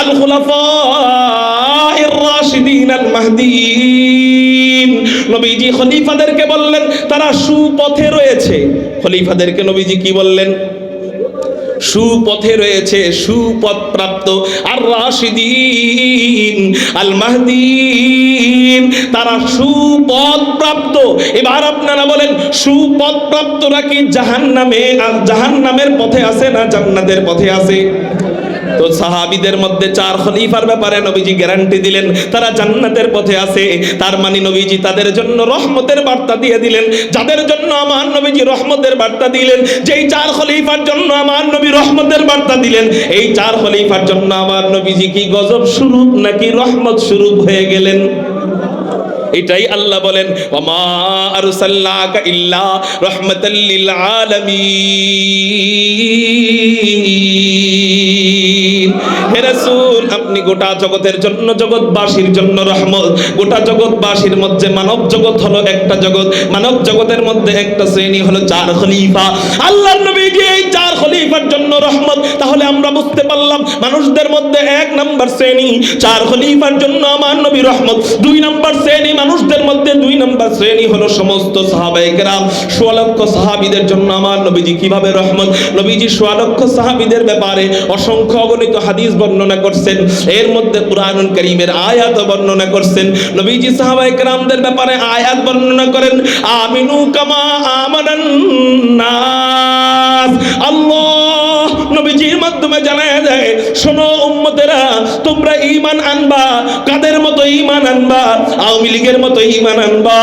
আল খুলাফা রাশিদিন আল মাহদিন নবীজি খলিফাদেরকে বললেন, তারা সুপথে রয়েছে। খলিফাদেরকে নবীজি কি বললেন? সুপথে রয়েছে, সুপথ প্রাপ্ত। আর রাশিদিন আল মাহদিন তারা সুপথ প্রাপ্ত। এবার আপনারা বলেন, সুপথ প্রাপ্তরা কি জাহান্নামে আর জাহান্নামের পথে আছে না জান্নাতের পথে আছে? তো সাহাবিদের মধ্যে চার খলিফার ব্যাপারে নবীজি গ্যারান্টি দিলেন, তারা জান্নাতের পথে আছে। তার মানে নবীজি তাদের জন্য রহমতের বার্তা দিয়ে দিলেন। যাদের জন্য আমার নবীজি রহমতের বার্তা দিলেন, যেই চার খলিফার জন্য আমার নবী রহমতের বার্তা দিলেন, এই চার খলিফার জন্য আমার নবীজি কি গজব স্বরূপ নাকি রহমত স্বরূপ হয়ে গেলেন? এটাই আল্লাহ বলেন, ওমা আরসাল্লাকা আপনি গোটা জগতের জন্য জগৎবাসীর জন্য রহমত। গোটা জগৎবাসীর মধ্যে মানব জগৎ হলো একটা জগৎ। মানব জগতের মধ্যে একটা শ্রেণি হলো চার খলিফা। আল্লাহর নবী যে এই চার খলিফার জন্য রহমত। তাহলে আমরা বুঝতে পারলাম মানুষদের মধ্যে এক নাম্বার শ্রেণি, চার খলিফার জন্য আমার নবী রহমত। দুই নাম্বার শ্রেণি মানুষদের মধ্যে দুই নাম্বার শ্রেণি হলো সমস্ত সাহাবায়ে কেরাম। সোয়া লক্ষ সাহাবীদের জন্য আমার নবীজি কীভাবে রহমত? নবীজি সোয়া লক্ষ সাহাবীদের ব্যাপারে অসংখ্য অগণিত হাদিস বর্ণনা করছেন। এর মধ্যে কুরআনুল কারীমের আয়াত বর্ণনা করছেন। নবীজি সাহাবায়ে কেরামদের ব্যাপারে আয়াত বর্ণনা করেন, আমিনু কামা আমানান নাস। আল্লাহ নবীজির মাধ্যমে জানায় দেয়, শোনো উম্মতেরা, তোমরা ঈমান আনবা, কাদের মতো ঈমান আনবা? আওয়ামী লীগের মতো ঈমান আনবা?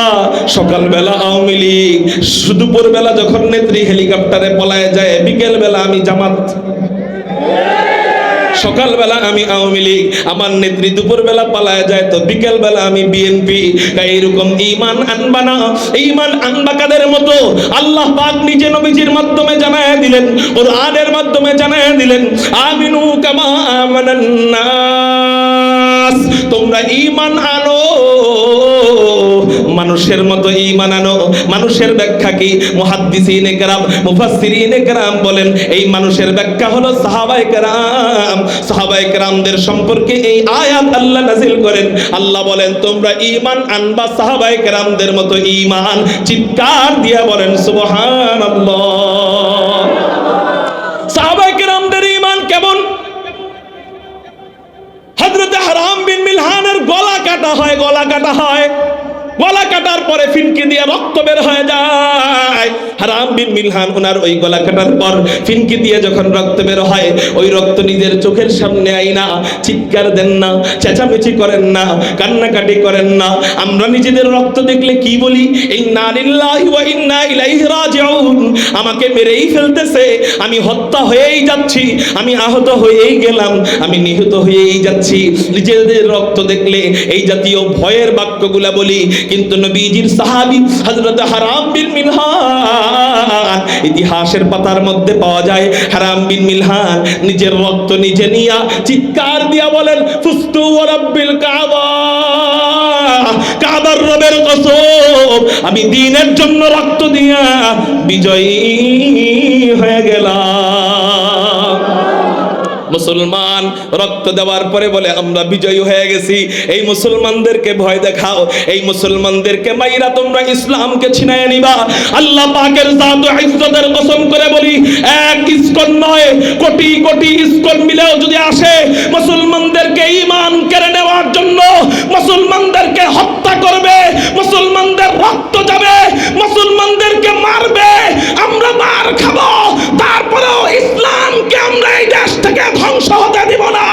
সকালবেলা আওয়ামী লীগ দুপুর বেলা যখন নেত্রী হেলিকপ্টারে পলায় যায় বিকেল বেলা আমি জামাত। সকালবেলা আমি আওয়ামী লীগ, আমার নেত্রী দুপুরবেলা পালায় যায় তো বিকেলবেলা আমি বিএনপি এইরকম ইমান আনবা না ইমান আনবা কাদের মতো? আল্লাহ পাক নিজে নবীজির মাধ্যমে জানায় দিলেন, কোরআনের মাধ্যমে জানায় দিলেন, আমিনু কামা আমানান নাস, তোমরা ইমান আনো, মানুষের মতো ইমান আনো, মানুষের ব্যাখ্যা কি? মুহাদ্দিসিনে কেরাম মুফাসসিরিনে কেরাম বলেন, এই মানুষের ব্যাখ্যা হলো সাহাবায়ে কেরাম কেরামদের সম্পর্কে এই আয়াত আল্লাহ নাজিল করেন। আল্লাহ বলেন, তোমরা ঈমান আনবা সাহাবায়ে কেরামদের মতো ঈমান। চিৎকার দিয়া বলেন, সুবহানাল্লাহ। সাহাবায়ে কেরামদের ঈমান কেমন? হযরত হারাম বিন মিলহানের গলা কাটা হয়, গলা কাটা হয়। গলা কাটার পরে ফিনকি দিয়ে রক্ত বের হয়ে যায়। হারাম বিন মিলহান ওনার ওই গলা কাটার পর ফিনকি দিয়ে যখন রক্ত বের হয়, ওই রক্ত নিজের চোখের সামনে আই না চিৎকার দেন না, চেঁচামেচি করেন না, কান্নাকাটি করেন না। আমরা নিজেদের রক্ত দেখলে কি বলি? এই নালিল্লাহি ওয়া ইন্না ইলাইহি রাজিউন। আমাকে মেরেই ফেলতেছে। আমি হত্যা হয়েই যাচ্ছি। আমি আহত হয়েই গেলাম। আমি নিহত হয়েই যাচ্ছি। নিজেদের রক্ত দেখলে এই জাতীয় ভয়ের বাক্যগুলা বলি। কিন্তু নবীজির সাহাবী হযরত হারাম বিন মিলহান, ইতিহাসের পাতার মধ্যে পাওয়া যায়, হারাম বিন মিলহান নিজের রক্ত নিজে নিয়া চিৎকার দিয়া বলেন, ফুস্তু রাব্বিল কাবা, কাবার রবের কসম, আমি দিনের জন্য রক্ত দিয়া বিজয়ী হয়ে গেলাম। মুসলমান রক্ত দেওয়ার পরে বলে, আমরা বিজয়ী হয়ে গেছি। এই মুসলমানদেরকে ভয় দেখাও। এই মুসলমানদেরকে মাইরা তোমরা ইসলামকে ছিনায় নিবা। আল্লাহ পাকের জাত ইজ্জতের কসম করে বলি, এক ইসকন নয়, কোটি কোটি ইসকন মিলেও যদি আসে, মুসলমানদেরকে ঈমান কেড়ে নেওয়ার জন্য মুসলমানদেরকে হত্যা করবে, মুসলমানদের রক্ত যাবে, মুসলমানদেরকে মারবে, আমরা মার খাব, তারপরেও ইসলামকে আমরা এই দেশ থেকে ধ্বংস হতে দিব না।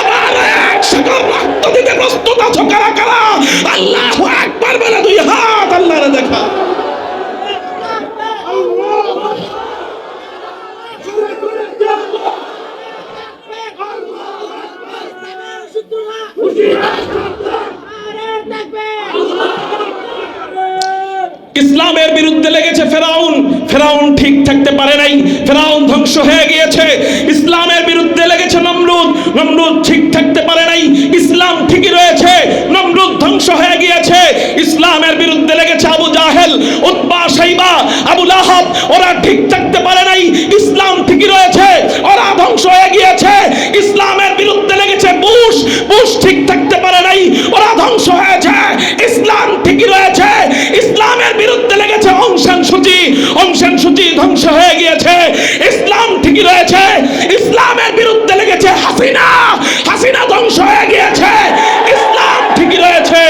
আবার এক সকল রক্ত দিতে প্রস্তুত আছো কারা কারা? আল্লাহ একবার বলে দুই হাত আল্লাহরে দেখা। ইসলামের বিরুদ্ধে লেগেছে ফেরাউন। ফেরাউন ঠিক থাকতে পারে নাই। ফেরাউন ধ্বংস হয়ে গিয়েছে। নমরুদ ঠিক থাকতে পারে নাই। ইসলাম ঠিকই রয়েছে, নমরুদ ধ্বংস হয়ে গিয়েছে। ইসলামের বিরুদ্ধে লেগেছে আবু জাহেল, উতবা, সাইবা, আবু লাহাব, ওরা ঠিক থাকতে পারে নাই। ইসলাম ঠিকই রয়েছে, ওরা ধ্বংস হয়ে গিয়েছে। ইসলামের বিরুদ্ধে লেগেছে ইসলামের বিরুদ্ধে লেগেছে হাসিনা হাসিনা ধ্বংস হয়ে গিয়েছে ইসলাম ঠিকই রয়েছে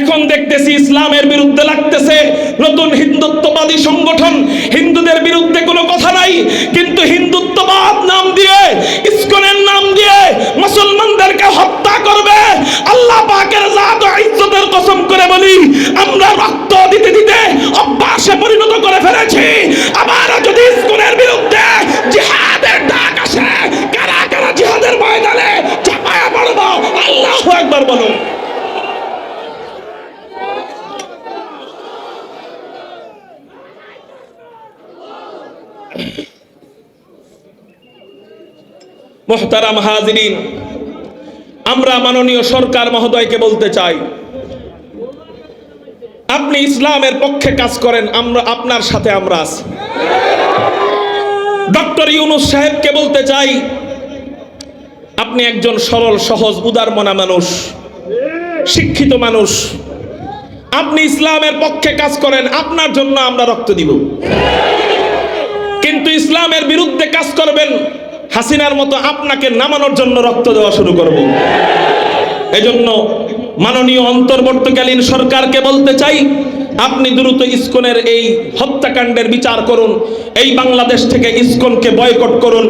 এখন দেখতেছি ইসলামের বিরুদ্ধে লাগতেছে নতুন হিন্দুত্ববাদী সংগঠন। হিন্দুদের বিরুদ্ধে কোনো কথা নাই, কিন্তু হিন্দুত্ববাদ নাম দিয়ে, ইসকনের নাম দিয়ে মুসলমানদেরকে হত্যা করবে। আল্লাহ পাকের জাত ইজ্জতের কসম করে বলি, আমরা রক্ত দিতে দিতে অভ্যাসে পরিণত করে ফেলেছি। আবার যদি ইসকনের বিরুদ্ধে জিহাদের ডাক আসে কারা কারা জিহাদের ময়দানে চাপায়া পড়ব আল্লাহু একবার বলো মোহতারাম হাজিরিন, আমরা মাননীয় সরকার মহোদয়কে বলতে চাই, আপনি ইসলামের পক্ষে কাজ করেন, আমরা, আপনার সাথে আমরা আছি। ডক্টর ইউনুস সাহেবকে বলতে চাই, আপনি একজন সরল, সহজ, উদারমনা মানুষ, শিক্ষিত মানুষ। আপনি ইসলামের পক্ষে কাজ করেন, আপনার জন্য আমরা রক্ত দিব। কিন্তু ইসলামের বিরুদ্ধে কাজ করবেন হাসিনার মতো আপনাকে নামানোর জন্য রক্ত দেওয়া শুরু করব। এজন্য মাননীয় অন্তর্বর্তীকালীন সরকারকে বলতে চাই, আপনি দ্রুত ইস্কনের এই হত্যাকাণ্ডের বিচার করুন, এই বাংলাদেশ থেকে ইস্কনকে বয়কট করুন।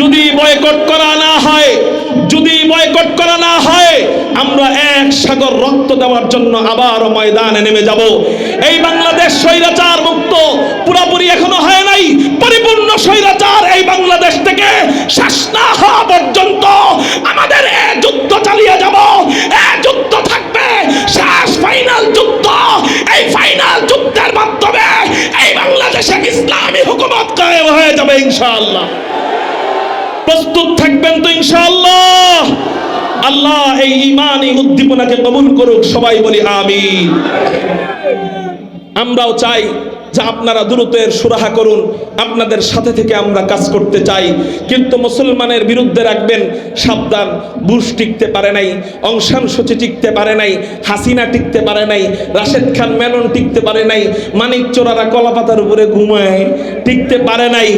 যদি বয়কট করা না হয় যদি বয়কট করা না হয়, আমরা এক সাগর রক্ত দেওয়ার জন্য আবারও ময়দানে নেমে যাব। এই বাংলাদেশ স্বৈরাচার মুক্ত, পুরোপুরি এখনও হয় নাই। পরিপূর্ণ স্বৈরাচার এই বাংলাদেশ থেকে শেষ না হওয়া পর্যন্ত আমাদের এ যুদ্ধ চালিয়ে যাব। এ যুদ্ধ থাকবে, শেষ ফাইনাল যুদ্ধ। এই ফাইনাল যুদ্ধের মাধ্যমে এই বাংলাদেশে ইসলামী হুকুমত কায়েম হয়ে যাবে ইনশাআল্লাহ। প্রস্তুত থাকবেন তো ইনশাআল্লাহ। আল্লাহ এই ইমানি উদ্দীপনাকে কবুল করুক, সবাই বলি আমি আমরাও চাই যে আপনারা দ্রুতের সুরাহা করুন, আপনাদের সাথে থেকে আমরা কাজ করতে চাই। কিন্তু মুসলমানের বিরুদ্ধে রাখবেন, সাবধান, বুশ টিকতে পারে নাই, অংশান সূচি টিকতে পারে নাই, হাসিনা টিকতে পারে নাই, রাশেদ খান মেনন টিকতে পারে নাই, মানিক চোরারা কলাপাতার উপরে ঘুমায়, টিকতে পারে নাই।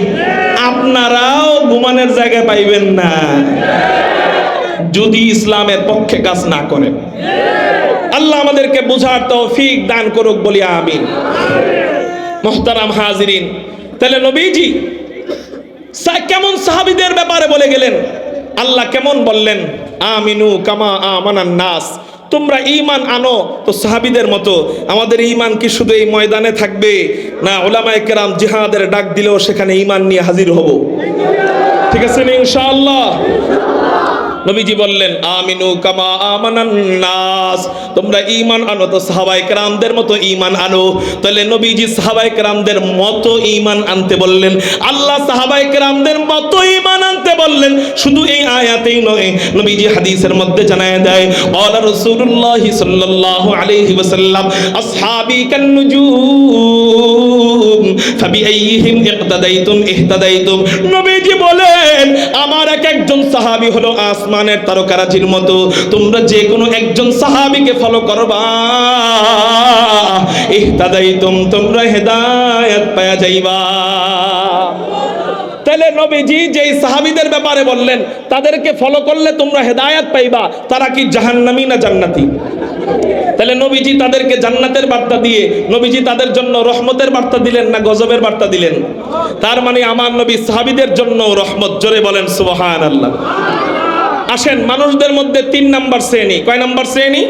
আপনারাও ঘুমানোর জায়গা পাইবেন না। যদি ইসলামের পক্ষে কাজ না করেন। আল্লাহ আমাদেরকে বোঝার তৌফিক দান করুক বলি আমিন। মোহতারাম হাজিরিন। তাহলে নবীজি কেমন সাহাবিদের ব্যাপারে বলে গেলেন? আল্লাহ কেমন বললেন? আমিনু কামা আমানান নাস। তোমরা ঈমান আনো তো সাহাবিদের মতো। আমাদের ঈমান কি শুধু এই ময়দানে থাকবে? না ওলামায়ে কেরাম জিহাদের ডাক দিলেও সেখানে ঈমান নিয়ে হাজির হব। ঠিক আছে ইনশাআল্লাহ? নবীজি বললেন, আমিনু কামা আমানান নাস। তোমরা ঈমান আনো তো সাহাবায়ে কেরামদের মতো ঈমান আনো। তাহলে নবীজি সাহাবায়ে কেরামদের মতো ঈমান আনতে বললেন, আল্লাহ সাহাবায়ে কেরামদের মতো ঈমান আনতে বললেন। শুধু এই আয়াতেই নয়, নবীজি হাদিসের মধ্যে জানায় দেয় ক্বালা রাসূলুল্লাহ সাল্লাল্লাহু আলাইহি ওয়াসাল্লাম, আসহাবি কান নুজুম ফাবিআইহিম ইqতাদাইতুম ইহতাদাইতুম। নবীজি একজন সাহাবী হলো আসমানের তারকারাজির মতো। তোমরা যে কোনো একজন সাহাবীকে ফলো করবা। ইহতাদাইতুম তোমরা হেদায়েত পায়া যাইবা। তাহলে নবীজি যেই সাহাবীদের ব্যাপারে বললেন, তাদেরকে ফলো করলে তোমরা হেদায়েত পাইবা, তারা কি জাহান্নামী না জান্নাতি? তাহলে নবীজি তাদেরকে জান্নাতের বার্তা দিয়ে, নবীজি তাদের জন্য রহমতের বার্তা দিলেন না গজবের বার্তা দিলেন? তার মানে আমার নবী সাহাবিদের জন্য রহমত, জোরে বলেন সুবহান আল্লাহ আসেন, মানুষদের মধ্যে তিন নাম্বার শ্রেণি। কয় নাম্বার শ্রেণি?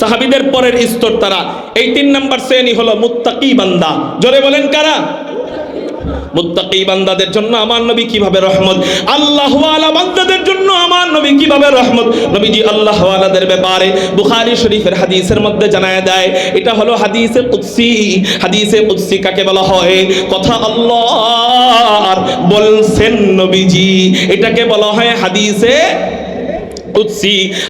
সাহাবিদের পরের স্তর তারা। এই তিন নাম্বার শ্রেণি হলো মুত্তাকি বান্দা। জোরে বলেন কারা? মুত্তাকি বান্দাদের জন্য আমার নবী কীভাবে রহমত? আল্লাহ ওয়ালা বান্দাদের জন্য আমার নবী কীভাবে রহমত? নবীজি আল্লাহ ওয়ালাদের ব্যাপারে বুখারী শরীফের হাদিসের মধ্যে জানায় দেয়, এটা হলো হাদিসে কুদসি। হাদিসে কুদসি কাকে বলা হয়? কথা আল্লাহ বলছেন নবীজি, এটাকে বলা হয় হাদিসে কুদসি।